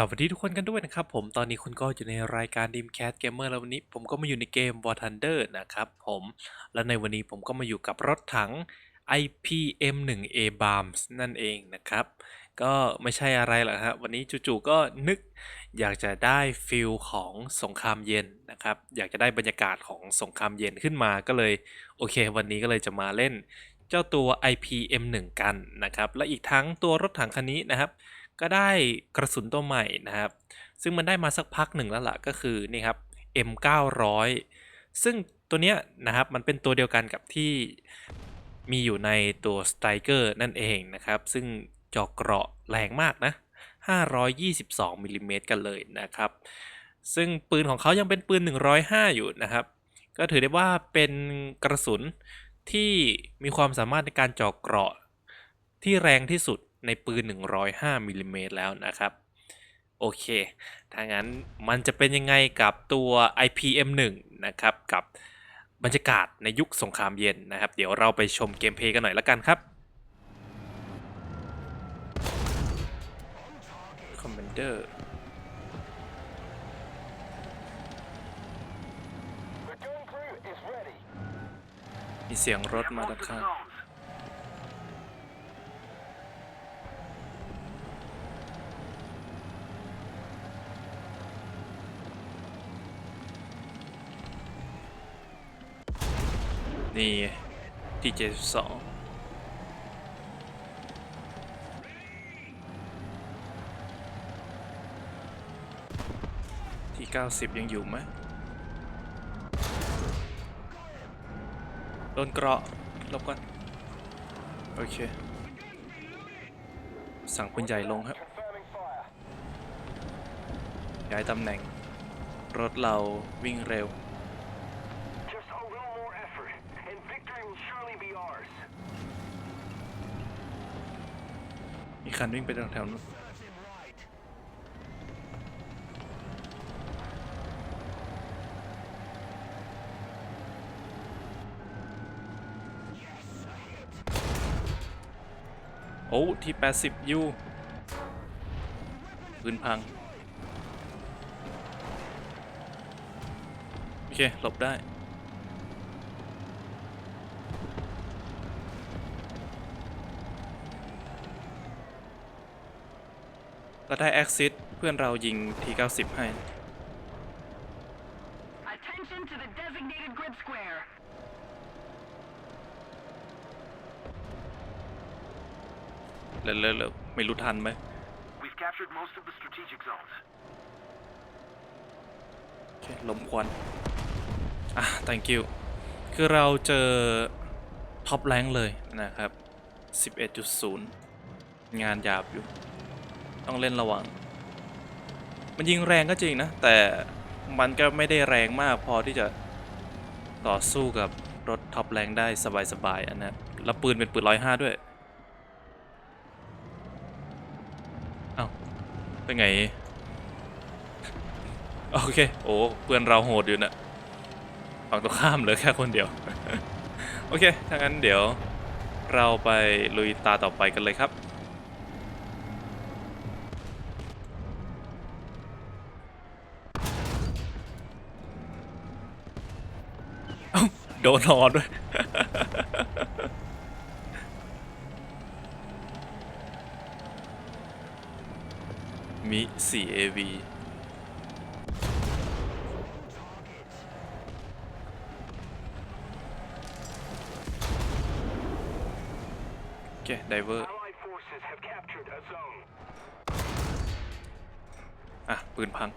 สวัสดีทุกคนกันด้วยนะครับผมตอนนี้คุณก็อยู่ในรายการ Dreamcast Gamer แล้ววันนี้ผมก็มาอยู่ในเกม War Thunder นะครับผมและในวันนี้ผมก็มาอยู่กับรถถัง IPM1A Barms นั่นเองนะครับ ก็ไม่ใช่อะไรหรอกครับวันนี้จู่ๆก็นึกอยากจะได้ฟิลของสงครามเย็นนะครับ อยากจะได้บรรยากาศของสงครามเย็นขึ้นมาก็เลย โอเค วันนี้ก็เลยจะมาเล่นเจ้าตัว IPM1 กันนะครับ และอีกทั้งตัวรถถังคันนี้นะครับ ก็ได้กระสุนตัวใหม่นะครับ ซึ่งมันได้มาสักพักหนึ่งแล้วล่ะก็คือนี่ครับ M900 ซึ่งตัวเนี้ยนะครับมันเป็นตัวเดียวกันกับที่มีอยู่ในตัว Striker นั่นเองนะครับ ซึ่งเจอกเกราะแรงมากนะ 522มิลลิเมตรกันเลยนะครับ ซึ่งปืนของเขายังเป็นปืน 105 อยู่นะครับ ก็ถือได้ว่าเป็นกระสุนที่มีความสามารถในการเจาะเกราะที่แรงที่สุด ในปืน 105มิลลิเมตรแล้วนะครับ โอเค ถ้างั้นมันจะเป็นยังไงกับตัว IPM1 นะครับ กับบรรยากาศในยุคสงครามเย็นนะครับ เดี๋ยวเราไปชมเกมเพลย์กันหน่อยละกันครับ Commander มีเสียงรถมาด้านข้าง นี่ที่เจ็ดสองที่เก้าสิบยังอยู่ไหมโดนเกราะลบก่อน โอเค สั่งปืนใหญ่ลงครับ ย้ายตำแหน่ง รถเราวิ่งเร็ว คันวิ่งไปทางแถวนู้นโอ้ที่ 80 ยูปืนพัง โอเค หลบได้ ก็ได้ Exit เพื่อนเรายิงที90 ให้ Attention to the designated grid square. เร็วๆเร็วไม่รู้ทันไหม We've captured most of the strategic zones. โอเคลมควัน อะ thank you คือเราเจอ ท็อปแรงเลยนะครับ 11.0 งานหยาบอยู่ ต้องเล่นระวัง มันยิงแรงก็จริงนะ แต่มันก็ไม่ได้แรงมากพอที่จะต่อสู้กับรถท็อปแรงได้สบายๆอันนะแล้วปืนเป็นปืนร้อยห้าด้วย เอ้าเป็นไง โอเค โอ้เพื่อนเราโหดอยู่นะฝั่งตรงข้ามเหลือแค่คนเดียว โอเคถ้างั้นเดี๋ยวเราไปลุยตาต่อไปกันเลยครับ เอ้าโดนนอนด้วย มิ 4AV โอเคไดเวอร์ Allied forces have captured a zone. อะ ปืนพัง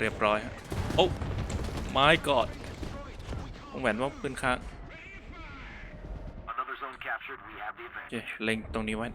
เรียบร้อยฮะโอ้ my god ผมแหวนว่าปืนค้างโอเคเล็งตรงนี้ไว้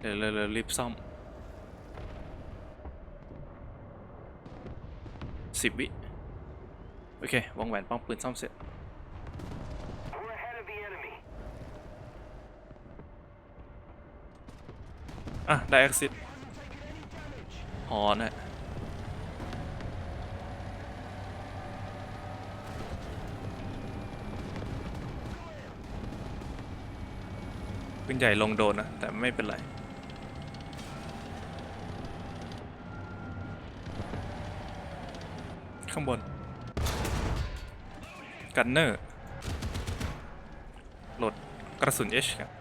เร็วเร็วเร็วรีบซ่อมสิบวิ โอเค วงแหวนป้องปืนซ่อมเสร็จ อะ ได้ exit หอนะปืนใหญ่ลงโดนนะ แต่ไม่เป็นไรข้างบน กันเนอร์โหลดกระสุน H ครับ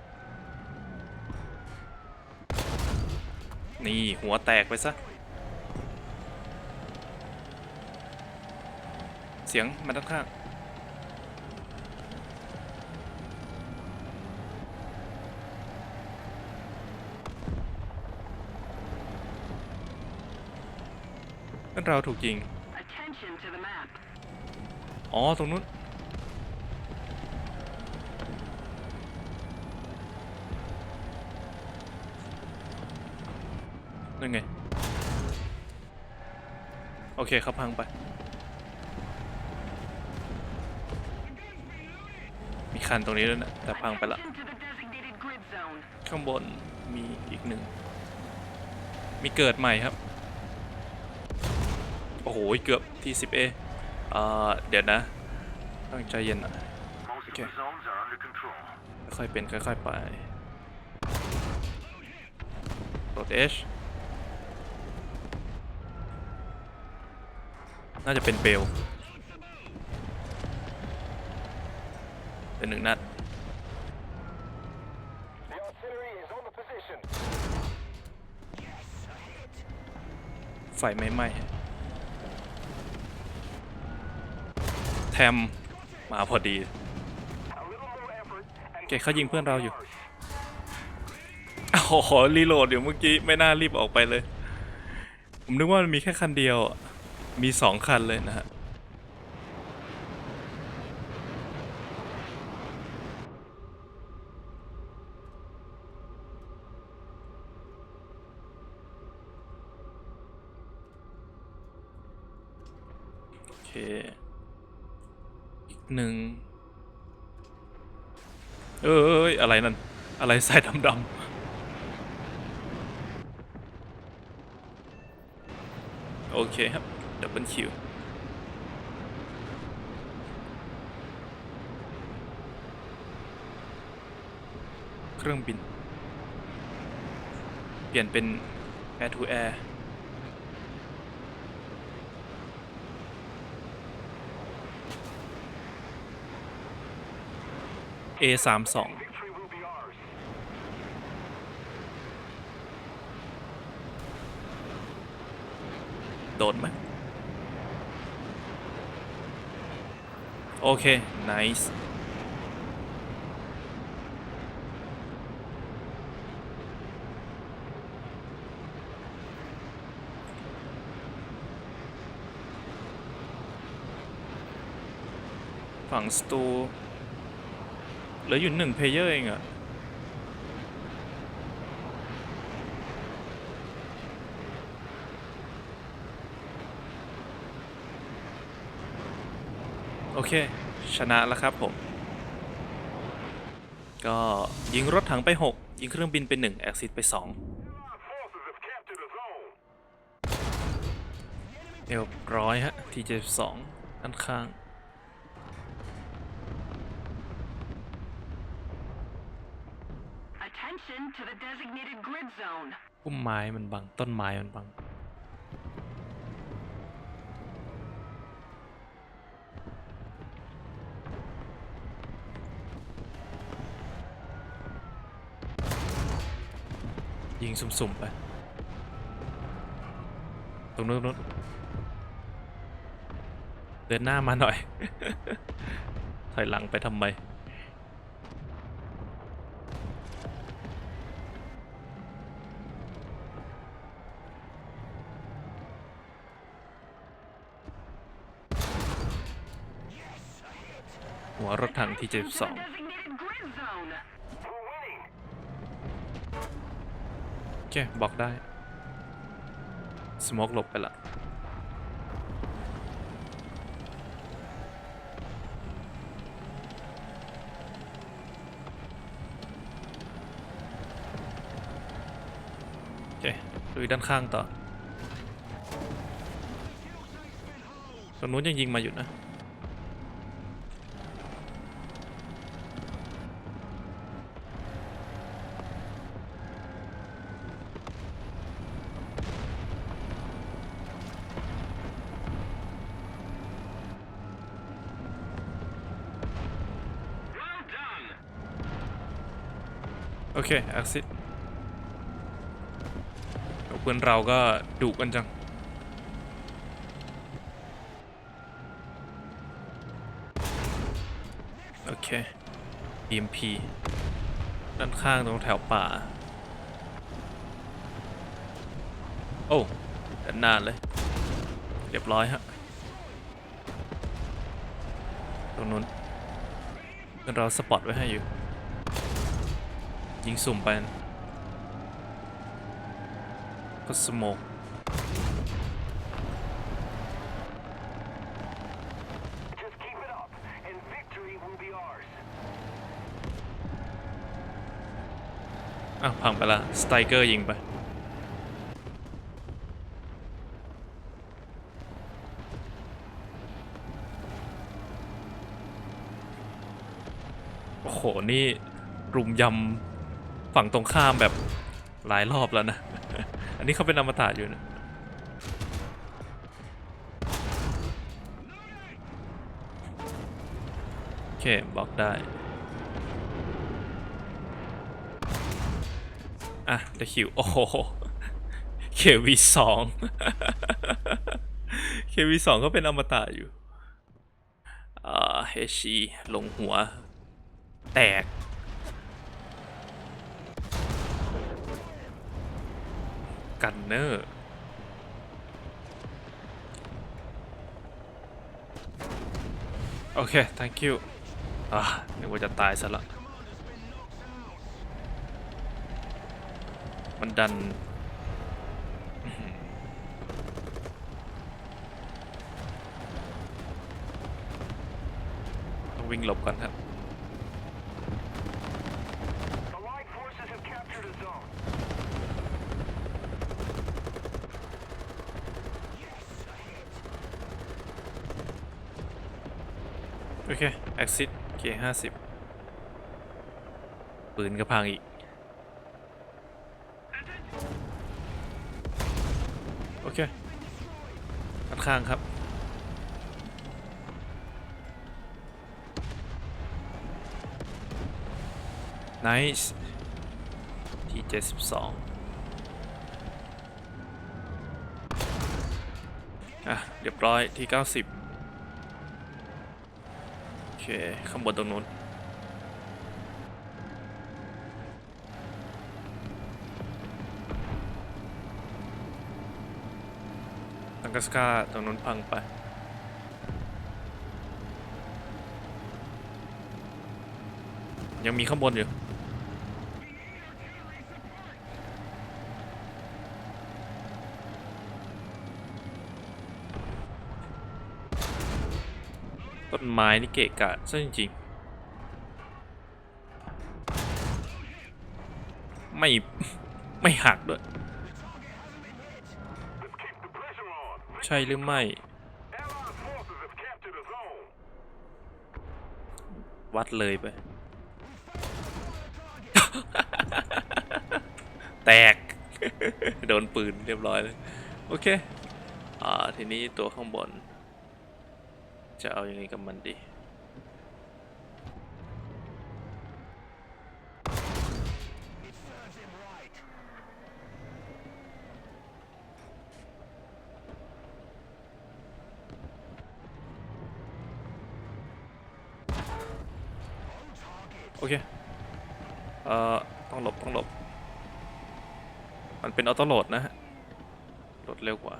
นี่หัวแตกไปซะ เสียงมันด้านข้างนั่นเราถูกยิง Attention to the map. อ๋อ ตรงนู้น นั่นไง โอเคเขาพังไป มีคันตรงนี้ด้วยนะ แต่พังไปละ ข้างบนมีอีกหนึ่ง มีเกิดใหม่ครับ โอ้โห เกือบที่ 10A เอ่อ เดี๋ยวนะ ต้องใจเย็นหน่อย Most Okay. of the zones are under control. ค่อยๆเป็นค่อยๆไปกด H น่าจะเป็นเบลเป็นหนึ่งนัดไฟไม่ไหม้แทมมาพอดีเคเขายิงเพื่อนเราอยู่โอ้โหรีโหลดอยู่เมื่อกี้ ไม่น่ารีบออกไปเลย ผมนึกว่ามันมีแค่คันเดียวอะ มีสองคันเลยนะฮะโอเคอีกหนึ่งเอ้ย อะไรนั่น อะไรใส่ดำๆโอเคครับ ดับเบิลคิวเครื่องบิน เปลี่ยนเป็น Air to Air A 3 2 victory will be ours. โดนไหม โอเค nice ฝั่งสตูเหลืออยู่หนึ่งเพลเยอร์เองอะโอเค ชนะแล้วครับผม ก็ยิงรถถังไป 6 ยิงเครื่องบินไป1แอคซิสไป2 Our forces have captured a zone. เรียบร้อยฮะทีเจ็สองด้านข้าง Attention to the designated grid zone. พุ่มไม้มันบัง ต้นไม้มันบัง งสุ่มๆไปตรงนู้นนู้นเดินหน้ามาหน่อย ถอยหลังไปทำไม หัวรถถังที่ Attention to 72 the designated grid zone. We're winning. โอ เคบอกได้ สโมกหลบไปละเคดูด้านข้างต่อตรงนู้นยังยิงมาอยู่นะ โอเค exit เพื่อนเราก็ดุกันจัง โอเค EMP ด้านข้างตรงแถวป่า โอ้ด้านหน้าเลย เรียบร้อยฮะ ตรงนู้นเพื่อนเราสปอตไว้ให้อยู่ ยิงสุ่มไปนะก็สโมก Just keep it up, and victory will be ours. อ้าวพังไปละ สไตรเกอร์ยิงไปโอ้โห นี่รุมยำ ฝั่งตรงข้ามแบบหลายรอบแล้วนะ อันนี้เขาเป็นอมตะอยู่นะโอเคบล็อกได้ อะได้คิวโอ้โห KV สอง KV สองก็เป็นอมตะอยู่ อ่าเฮชีลงหัว แตก กันเนอร์โอเค thank you อ่านึกว่าจะตายซะละ มันดัน ต้องวิ่งหลบก่อนครับ Allied forces have captured a zone. โอเค exit เกห้าสิบปืนก็พังอีก โอเคด้านข้างครับ nice ที่เจ็ดสิบสองอะ เรียบร้อยที่เก้าสิบ เค ข้างบนตรงนู้น ตังกัสกาตรงนู้นพังไปยังมีข้างบนอยู่ ต้นไม้นี่เกะกะซะจริงๆ ไม่ ไม่หักด้วย ใช่หรือไม่ วัดเลยไป แตก โดนปืนเรียบร้อยเลย โอเค อ่า ทีนี้ตัวข้างบน จะเอาอยัางไงกับมันดีโอเค เอ่อ ต้องหลบ ต้องหลบ มันเป็นออโต้โหลดนะฮะโหลดเร็วกว่า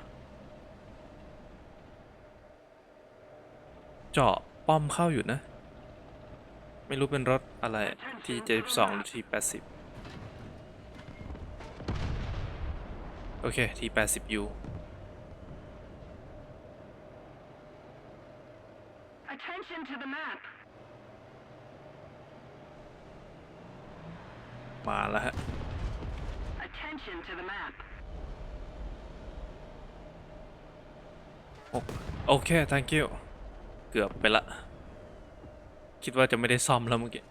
เจาะป้อมเข้าอยู่นะ ไม่รู้เป็นรถอะไรทีเจ็ดสิบสองหรือทีแปดสิบโอเคทีแปดสิบยูมาแล้วฮะโอเค thank you เกือบไปละ คิดว่าจะไม่ได้ซ่อมแล้วเมื่อกี้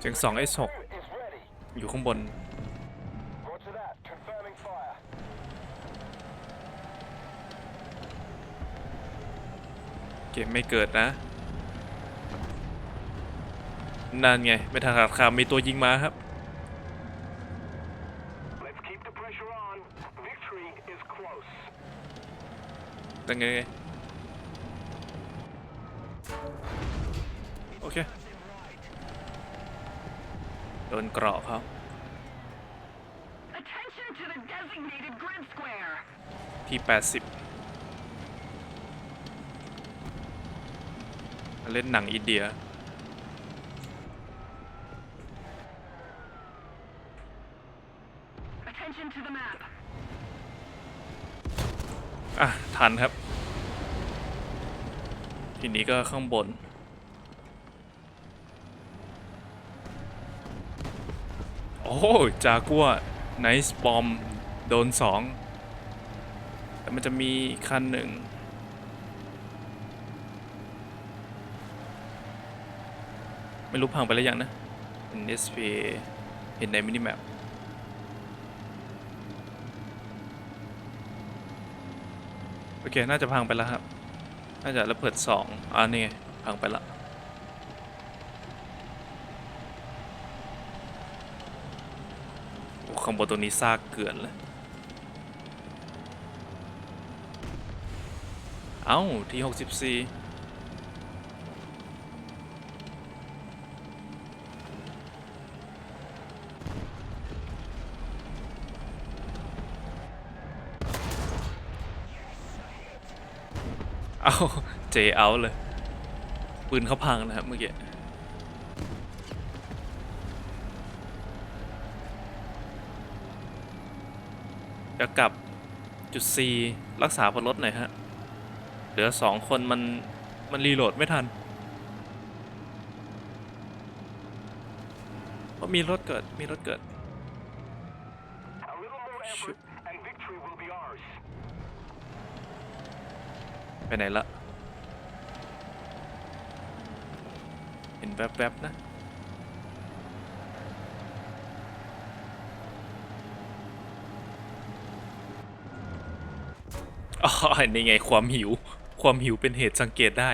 เสียงสอง S6 is ready. อยู่ข้างบน Roger that. Confirming fire. เกม ไม่เกิดนะ นั่นไง ไม่ทันขาดคำมีตัวยิงมาครับ Let's keep the pressure on. Victory is close. นั่นไงไง โอเค โดนเกราะเขา Attention to the designated grid square. ที่ 80 เล่นหนังอินเดีย Attention to the map. อะ ทันครับ ทีนี้ก็ข้างบน โอ้ยจากัวไนส์บอม โดนสอง แต่มันจะมีอีกคันหนึ่ง ไม่รู้พังไปแล้วยังนะเป็น SP เห็นในมินิแมปโอเค น่าจะพังไปแล้วครับ น่าจะระเบิดสองอ่านี่พังไปละโอ้ข้างบนตรงนี้ซากเกลื่อนเลย เอ้า ที่ 64 เอาเจเอาเลย ปืนเขาพังนะครับเมื่อกี้เดี๋ยวกลับจุด C รักษาพลรถหน่อยฮะ เหลือสองคนมัน มันรีโหลดไม่ทัน เพราะมีรถเกิด มีรถเกิด ไปไหนละ เห็นแวบๆนะ อ๋อนี่ไงความหิว ความหิวเป็นเหตุสังเกตได้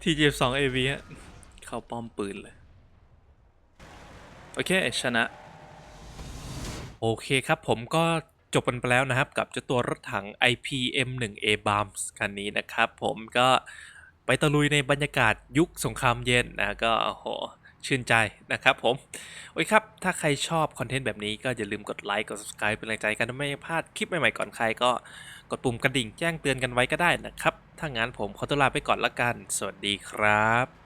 ทีเจสองเอวีฮะ เข้าป้อมปืนเลย โอเค ชนะ โอเคครับผมก็ จบกันไปแล้วนะครับ กับเจ้าตัวรถถัง IPM1A Bams คันนี้นะครับ ผมก็ไปตะลุยในบรรยากาศยุคสงครามเย็นนะก็โอ้โหชื่นใจนะครับผม โอเคครับ ถ้าใครชอบคอนเทนต์แบบนี้ก็อย่าลืมกดไลค์ กด subscribe เป็นกำลังใจกันไม่พลาดคลิปใหม่ ๆ ก่อนใครก็กดปุ่มกระดิ่งแจ้งเตือนกันไว้ก็ได้นะครับ ถ้างั้นผมขอตัวลาไปก่อนละกัน สวัสดีครับ